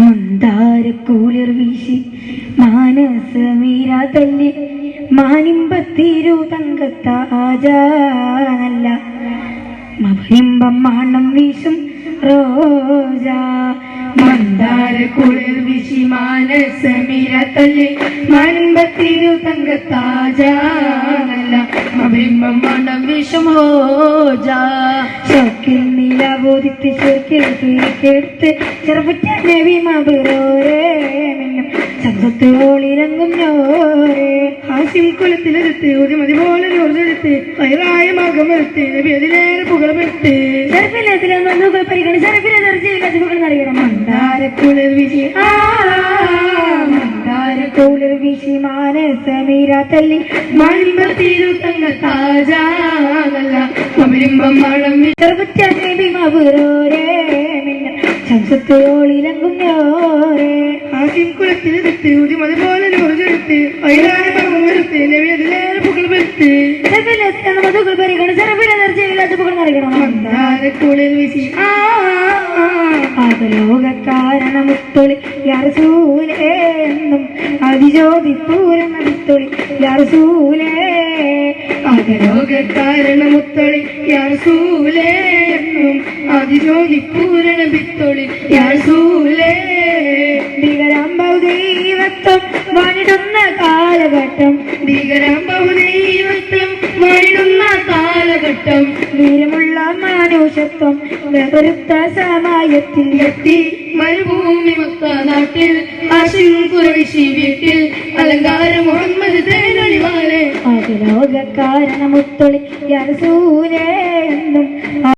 മന്ദാരക്കൂളിർ വീശി മാനസമീരാ തല്ലി മാനിമ്പത്തിരു തങ്കത്താജാനല്ല മഹിമ്പം മാണം വീശും റോജ. മന്ദാരക്കുളിർ വിശി മാനസമിര തല്ലി മൺപത്തിരു തങ്കത്താജാനല്ല മബിംബം മണം വിഷമോജ ചോക്കിൽ മിന്നും. ഞോരേ ഹാസിം കുലത്തിലെടുത്ത് ഒരു മതി പോലെ വയറായ വരുത്ത് നബി അതിലേറെ പരിഗണി അറിയണം മന്ദാരക്കുളിർ ആ മന്ദാരക്കൂളിർ മാനസമീര തല്ലി മൺപത്തിരു തങ്കത്താജാനല്ല മബിംബം മണം വിഷ ചെറുപ്പറ്റ നബി മബുറോരേ മിന്നും ശബ്ദത്തോളിറങ്ങും ഞോരേ ഹാസിം കുലത്തിലെടുത്ത് ഒരു മതി പോലെ നൂറെടുത്ത് വയറായ മകം വരുത്ത് നബി അതിലേറെ പുകളമെടുത്ത് ചെറുപ്പിലെത്തിലെ മധുക്കൾ പരിഗണി ചെറുപ്പിലെ തെറിച്ചില്ല അതുകൾ അറിയണം മന്ദാരക്കുളിർ വിശി ആ. ലോകക്കാരണമുത്തൊളി മുത്തളി അതിജ്യോതി എന്നും അതിരോഗി പൂരണ വിത്തൊളി യാസൂലേ ഭീകരാമ്പൗ ദൈവത്വം വണിടുന്ന കാലഘട്ടം ഭീകരാം ബഹുദൈവത്വം മരിടുന്ന കാലഘട്ടം. വീരമുള്ള മാനുഷത്വം വെറുത്ത സമയത്തിൽ എത്തി. മരുഭൂമി മക്ക നാട്ടിൽ ആശങ്കുരവിശി വീട്ടിൽ അലങ്കാര മുഹമ്മദ് തേനൊളിവാളെ ലോകക്കാരണമുത്തൊളി യറസൂലേ എന്നും